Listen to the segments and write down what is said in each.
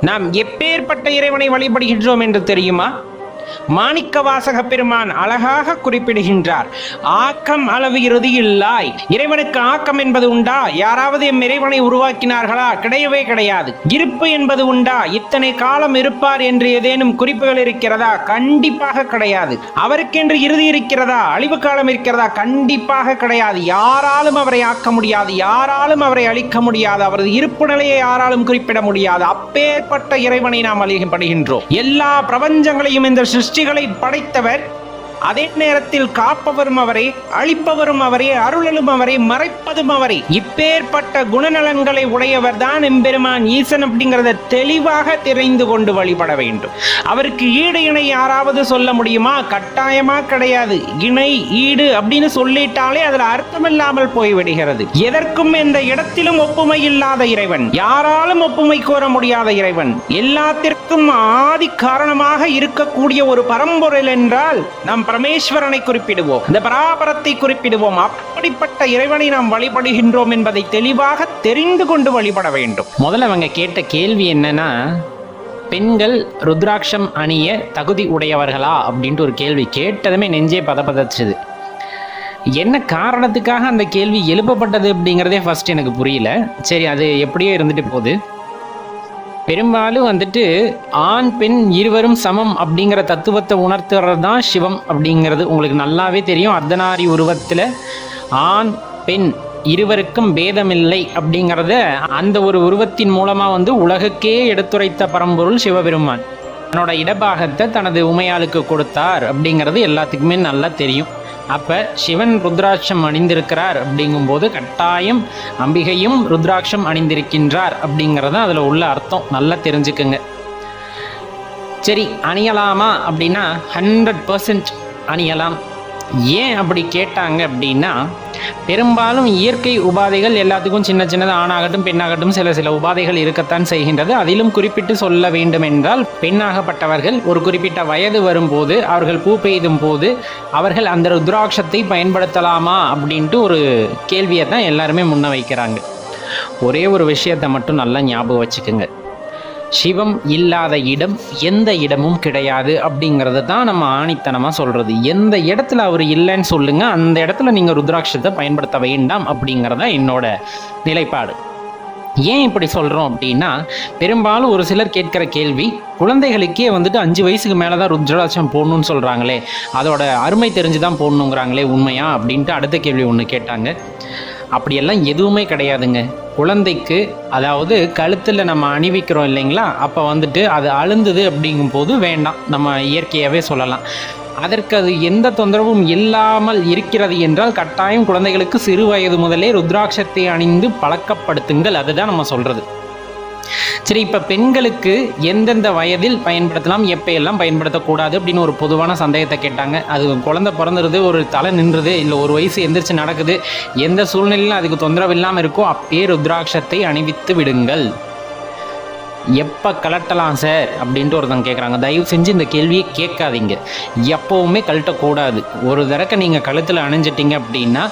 நாம் எப்பேற்பட்ட இறைவனை வழிபடுகின்றோம் என்று தெரியுமா? மாணிக்க வாசக பெருமான் அழகாக குறிப்பிடுகின்றார் ஆக்கம் அளவு இறுதியில்லாய் இறைவனுக்கு ஆக்கம் என்பது உண்டா? யாராவது எம் இறைவனை உருவாக்கினார்களா? கிடையவே கிடையாது. இருப்பு என்பது உண்டா? இத்தனை காலம் இருப்பார் என்று ஏதேனும் குறிப்புகள் இருக்கிறதா? கண்டிப்பாக கிடையாது. அவருக்கென்று இறுதி இருக்கிறதா? அழிவு காலம் இருக்கிறதா? கண்டிப்பாக கிடையாது. யாராலும் அவரை ஆக்க முடியாது. யாராலும் அவரை அழிக்க முடியாது. அவரது இருப்பு நிலையை யாராலும் குறிப்பிட முடியாது. அப்பேற்பட்ட இறைவனை நாம் அழிக்கப்படுகின்றோம் எல்லா பிரபஞ்சங்களையும் இந்த சிருஷ்டிகளை படைத்தவர். அதே நேரத்தில் காப்பவரும் அவரே அழிப்பவரும் அவரே அருளலும் அவரே மறைப்பதும் அவரே. இப்பேற்பட்ட குணநலன்களை உடையவர் தான் எம்பெருமான் ஈசன் அப்படிங்கிறத தெளிவாக தெரிந்து கொண்டு வழிபட வேண்டும். அவருக்கு ஈடு இணை யாராவது சொல்ல முடியுமா? கட்டாயமா கிடையாது. இணை ஈடு அப்படின்னு சொல்லிட்டாலே அதுல அர்த்தமில்லாமல் போய்விடுகிறது. எதற்கும் எந்த இடத்திலும் ஒப்புமை இல்லாத இறைவன். யாராலும் ஒப்புமை கோர முடியாத இறைவன். எல்லாத்திற்கும் ஆதி காரணமாக இருக்கக்கூடிய ஒரு பரம்பொருள் என்றால் நம் பரமேஸ்வரனை குறிப்பிடுவோம். இந்த பராபரத்தை குறிப்பிடுவோம். அப்படிப்பட்ட இறைவனை நாம் வழிபடுகின்றோம் என்பதை தெளிவாக தெரிந்து கொண்டு வழிபட வேண்டும். முதல்ல அவங்க கேட்ட கேள்வி என்னன்னா பெண்கள் ருத்ராட்சம் அணிய தகுதி உடையவர்களா அப்படின்ட்டு ஒரு கேள்வி கேட்டதுமே நெஞ்சே பதப்பதச்சுது. என்ன காரணத்துக்காக அந்த கேள்வி எழுப்பப்பட்டது அப்படிங்கிறதே ஃபர்ஸ்ட் எனக்கு புரியல. சரி அது எப்படியோ இருந்துட்டு போகுது. பெரும்பாலும் வந்துட்டு ஆண் பெண் இருவரும் சமம் அப்படிங்கிற தத்துவத்தை உணர்த்துறது தான் சிவம் அப்படிங்கிறது. உங்களுக்கு நல்லாவே தெரியும். அர்த்தநாரி உருவத்தில் ஆண் பெண் இருவருக்கும் பேதமில்லை அப்படிங்கிறத அந்த ஒரு உருவத்தின் மூலமாக வந்து உலகுக்கே எடுத்துரைத்த பரம்பொருள் சிவபெருமான். தன்னோட இடபாகத்தை தனது உமையாளுக்கு கொடுத்தார் அப்படிங்கிறது எல்லாத்துக்குமே நல்லா தெரியும். அப்போ சிவன் ருத்ராட்சம் அணிந்திருக்கிறார் அப்படிங்கும்போது கட்டாயம் அம்பிகையும் ருத்ராட்சம் அணிந்திருக்கின்றார் அப்படிங்கிறது அதில் உள்ள அர்த்தம் நல்லா தெரிஞ்சுக்குங்க. சரி அணியலாமா அப்படின்னா ஹண்ட்ரட் பர்சன்ட் அணியலாம். ஏன் அப்படி கேட்டாங்க அப்படின்னா பெரும்பாலும் இயற்கை உபாதைகள் எல்லாத்துக்கும் சின்ன சின்னது ஆணாகட்டும் பெண்ணாகட்டும் சில சில உபாதைகள் இருக்கத்தான் செய்கின்றது. அதிலும் குறிப்பிட்டு சொல்ல வேண்டும் என்றால் பெண்ணாகப்பட்டவர்கள் ஒரு குறிப்பிட்ட வயது வரும்போது அவர்கள் பூ பெய்தும் போது அவர்கள் அந்த ருத்ராட்சத்தை பயன்படுத்தலாமா அப்படின்ட்டு ஒரு கேள்வியை தான் எல்லாருமே முன்ன வைக்கிறாங்க. ஒரே ஒரு விஷயத்தை மட்டும் நல்லா ஞாபகம் வச்சுக்கோங்க. சிவம் இல்லாத இடம் எந்த இடமும் கிடையாது அப்படிங்கிறது தான் நம்ம ஆணித்தனமாக சொல்கிறது எந்த இடத்துல அவர் இல்லைன்னு சொல்லுங்கள் அந்த இடத்துல நீங்கள் ருத்ராட்சத்தை பயன்படுத்த வேண்டாம் அப்படிங்கிறத என்னோட நிலைப்பாடு. ஏன் இப்படி சொல்கிறோம் அப்படின்னா பெரும்பாலும் ஒரு சிலர் கேட்குற கேள்வி குழந்தைகளுக்கே வந்துட்டு அஞ்சு வயசுக்கு மேலே தான் ருத்ராட்சம் போடணும்னு சொல்கிறாங்களே அதோட அருமை தெரிஞ்சு தான் போடணுங்கிறாங்களே உண்மையா அப்படின்ட்டு அடுத்த கேள்வி ஒன்று கேட்டாங்க. அப்படியெல்லாம் எதுவுமே கிடையாதுங்க. குழந்தைக்கு அதாவது கழுத்தில் நம்ம அணிவிக்கிறோம் இல்லைங்களா? அப்போ வந்துட்டு அது அழுந்தது அப்படிங்கும்போது வேண்டாம். நம்ம இயற்கையாகவே சொல்லலாம். அதற்கு அது எந்த தொந்தரவும் இல்லாமல் இருக்கிறது என்றால் கட்டாயம் குழந்தைகளுக்கு சிறு வயது முதலே ருத்ராட்சத்தை அணிந்து பழக்கப்படுத்துங்கள். அதுதான் நம்ம சொல்கிறது சரி இப்போ பெண்களுக்கு எந்தெந்த வயதில் பயன்படுத்தலாம் எப்பையெல்லாம் பயன்படுத்தக்கூடாது அப்படின்னு ஒரு பொதுவான சந்தேகத்தை கேட்டாங்க. அது குழந்தை பிறந்துருது ஒரு தலை நின்றுது இல்லை ஒரு வயசு எந்திரிச்சு நடக்குது எந்த சூழ்நிலையிலும் அதுக்கு தொந்தரவு இல்லாமல் இருக்கோ அப்பயே ருத்ராட்சத்தை அணிவித்து விடுங்கள். எப்போ கலட்டலாம் சார்? அப்படின்ட்டு ஒருத்தவங்க கேட்குறாங்க தயவு செஞ்சு இந்த கேள்வியை கேட்காதீங்க. எப்போவுமே கழட்டக்கூடாது. ஒரு தடக்க நீங்கள் கழுத்தில் அணிஞ்சிட்டீங்க அப்படின்னா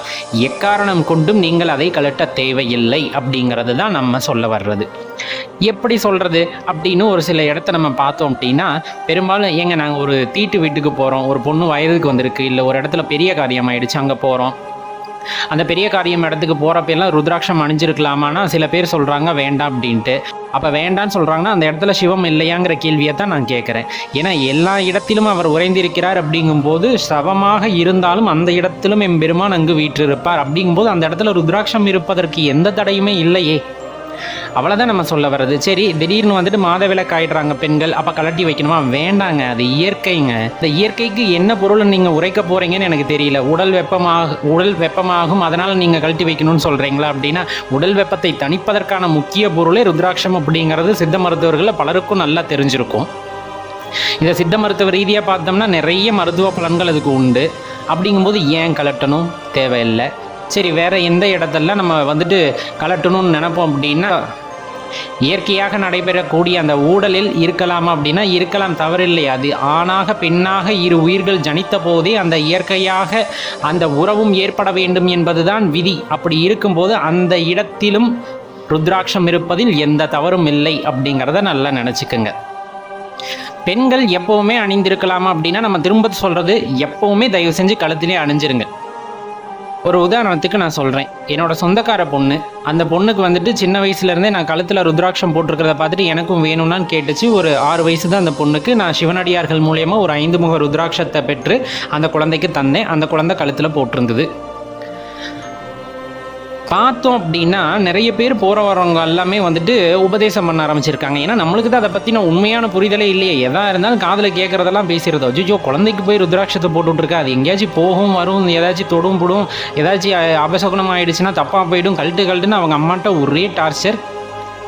எக்காரணம் கொண்டும் நீங்கள் அதை கழட்ட தேவையில்லை அப்படிங்கிறது தான் நம்ம சொல்ல வர்றது. எப்படி சொல்கிறது அப்படின்னு ஒரு சில இடத்த நம்ம பார்த்தோம் அப்படின்னா பெரும்பாலும் ஏங்க நாங்கள் ஒரு தீட்டு வீட்டுக்கு போகிறோம் ஒரு பொண்ணு வயதுக்கு வந்திருக்கு இல்லை ஒரு இடத்துல பெரிய காரியமாயிடுச்சு அங்கே போகிறோம் அந்த பெரிய காரியம் இடத்துக்கு போகிறப்ப எல்லாம் ருத்ராட்சம் அணிஞ்சிருக்கலாமான்னா சில பேர் சொல்கிறாங்க வேண்டாம் அப்படின்ட்டு. அப்போ வேண்டான்னு சொல்கிறாங்கன்னா அந்த இடத்துல சிவம் இல்லையாங்கிற கேள்வியை தான் நான் கேட்குறேன் ஏன்னா எல்லா இடத்திலும் அவர் உறைந்திருக்கிறார் அப்படிங்கும்போது சவமாக இருந்தாலும் அந்த இடத்திலும் எம்பெருமான் அங்கு வீற்றிருப்பார். அப்படிங்கும்போது அந்த இடத்துல ருத்ராட்சம் இருப்பதற்கு எந்த தடையுமே இல்லையே. அவ்வளோதான் நம்ம சொல்ல வர்றது. சரி திடீர்னு வந்துட்டு மாதவிலக்கு ஆயிடுறாங்க பெண்கள் அப்போ கலட்டி வைக்கணுமா? வேண்டாங்க அது இயற்கைங்க. இந்த இயற்கைக்கு என்ன பொருள் நீங்கள் உரைக்க போகிறீங்கன்னு எனக்கு தெரியல. உடல் வெப்பமாக உடல் வெப்பமாகும் அதனால் நீங்கள் கழட்டி வைக்கணும்னு சொல்கிறீங்களா அப்படின்னா உடல் வெப்பத்தை தணிப்பதற்கான முக்கிய பொருளே ருத்ராட்சம் அப்படிங்கிறது சித்த மருத்துவர்களில் பலருக்கும் நல்லா தெரிஞ்சிருக்கும். இதை சித்த மருத்துவ ரீதியாக பார்த்தோம்னா நிறைய மருத்துவ பலன்கள் அதுக்கு உண்டு. அப்படிங்கும்போது ஏன் கலட்டணும் தேவையில்லை. சரி வேறு எந்த இடத்துல நம்ம வந்துட்டு கலட்டணும்னு நினைப்போம் அப்படின்னா இயற்கையாக நடைபெறக்கூடிய அந்த ஊடலில் இருக்கலாமா அப்படின்னா இருக்கலாம் தவறில்லை. அது ஆணாக பெண்ணாக இரு உயிர்கள் ஜனித்த போதே அந்த இயற்கையாக அந்த உறவும் ஏற்பட வேண்டும் என்பதுதான் விதி. அப்படி இருக்கும்போது அந்த இடத்திலும் ருத்ராட்சம் இருப்பதில் எந்த தவறும் இல்லை அப்படிங்கிறத நல்லா நினச்சிக்கோங்க. பெண்கள் எப்பவுமே அணிந்திருக்கலாமா அப்படின்னா நம்ம திரும்ப சொல்றது எப்பவுமே தயவு செஞ்சு கழுத்திலே அணிஞ்சிருங்க. ஒரு உதாரணத்துக்கு நான் சொல்கிறேன் என்னோட சொந்தக்கார பொண்ணு அந்த பொண்ணுக்கு வந்துட்டு சின்ன வயசுலேருந்தே நான் கழுத்தில் ருத்ராட்சம் போட்டிருக்கிறத பார்த்துட்டு எனக்கும் வேணும்னான்னு கேட்டுச்சு. ஒரு ஆறு வயசு தான் அந்த பொண்ணுக்கு. நான் சிவனடியார்கள் மூலியமாக ஒரு ஐந்து முக ருத்ராட்சத்தை பெற்று அந்த குழந்தைக்கு தந்தேன். அந்த குழந்தை கழுத்தில் போட்டிருந்தது. பார்த்தோம் அப்படின்னா நிறைய பேர் போகிற வரவங்க எல்லாமே வந்துட்டு உபதேசம் பண்ண ஆரம்பிச்சிருக்காங்க. ஏன்னா நம்மளுக்கு தான் அதை பற்றின உண்மையான புரிதலே இல்லையே. எதா இருந்தாலும் காதில் கேட்குறதெல்லாம் பேசுகிறதோ ஜிஜோ குழந்தைக்கு போய் ருத்ராட்சத்தை போட்டுட்ருக்கா அது எங்கேயாச்சும் போகும் வரும் ஏதாச்சும் தொடும் போடும் ஏதாச்சும் அபசகுணம் ஆகிடுச்சுன்னா ஆயிடுச்சுன்னா தப்பாக போயிடும் கழட்டு கழட்டுன்னு அவங்க அம்மாட்ட ஒரே டார்ச்சர்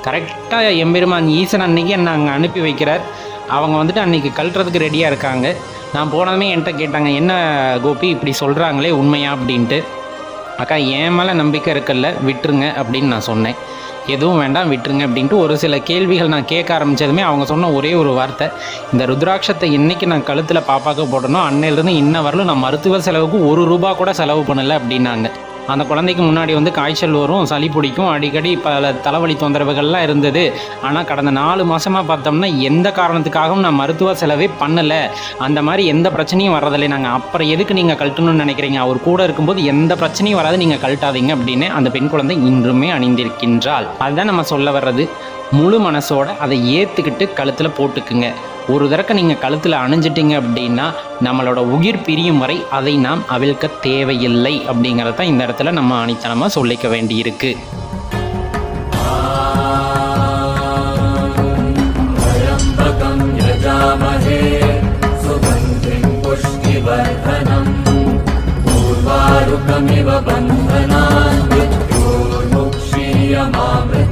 கரெக்டாக எம்பெருமான் ஈசன் அன்னைக்கு என்னை அங்கே அனுப்பி வைக்கிறார். அவங்க வந்துட்டு அன்றைக்கி கழட்டுறதுக்கு ரெடியாக இருக்காங்க. நான் போனதுமே என்கிட்ட கேட்டாங்க என்ன கோபி இப்படி சொல்கிறாங்களே உண்மையா? அப்படின்ட்டு. அக்கா என் மேலே நம்பிக்கை இருக்குல்ல விட்டுருங்க அப்படின்னு நான் சொன்னேன். எதுவும் வேண்டாம் விட்டுருங்க அப்படின்ட்டு ஒரு சில கேள்விகள் நான் கேட்க ஆரம்பித்ததுமே அவங்க சொன்ன ஒரே ஒரு வார்த்தை. இந்த ருத்ராட்சத்தை இன்றைக்கி நான் கழுத்தில் பாப்பாக்க போடணும். அன்னையிலேருந்து இன்ன வரலும் நான் மருத்துவ செலவுக்கு ஒரு ரூபா கூட செலவு பண்ணலை அப்படின்னாங்க. அந்த குழந்தைக்கு முன்னாடி வந்து காய்ச்சல் வரும் சளி பிடிக்கும் அடிக்கடி பல தலைவலி தொந்தரவுகள்லாம் இருந்தது. ஆனால் கடந்த நாலு மாதமாக பார்த்தோம்னா எந்த காரணத்துக்காகவும் நான் மருத்துவ செலவே பண்ணலை. அந்த மாதிரி எந்த பிரச்சனையும் வர்றதில்லை. நாங்கள் அப்புறம் எதுக்கு நீங்கள் கழட்டணும்னு நினைக்கிறீங்க? அவர் கூட இருக்கும்போது எந்த பிரச்சனையும் வராது. நீங்கள் கழட்டாதீங்க அப்படின்னு அந்த பெண் குழந்தை இன்றுமே அணிந்திருக்கின்றாள். அதுதான் நம்ம சொல்ல வர்றது. முழு மனசோட அதை ஏற்றுக்கிட்டு கழுத்தில் போட்டுக்குங்க. ஒரு தடக்க நீங்கள் கழுத்தில் அணிஞ்சிட்டீங்க அப்படின்னா நம்மளோட உயிர் பிரியும் வரை அதை நாம் அவிழ்க்க தேவையில்லை அப்படிங்கிறத தான் இந்த இடத்துல நம்ம அணித்தனமாக சொல்லிக்க வேண்டியிருக்கு त्र्यम्बकं यजामहे सुगन्धिं पुष्टिवर्धनम् पूर्वारुकमिव बन्धनान् मृत्योर्मुक्षीयमामृ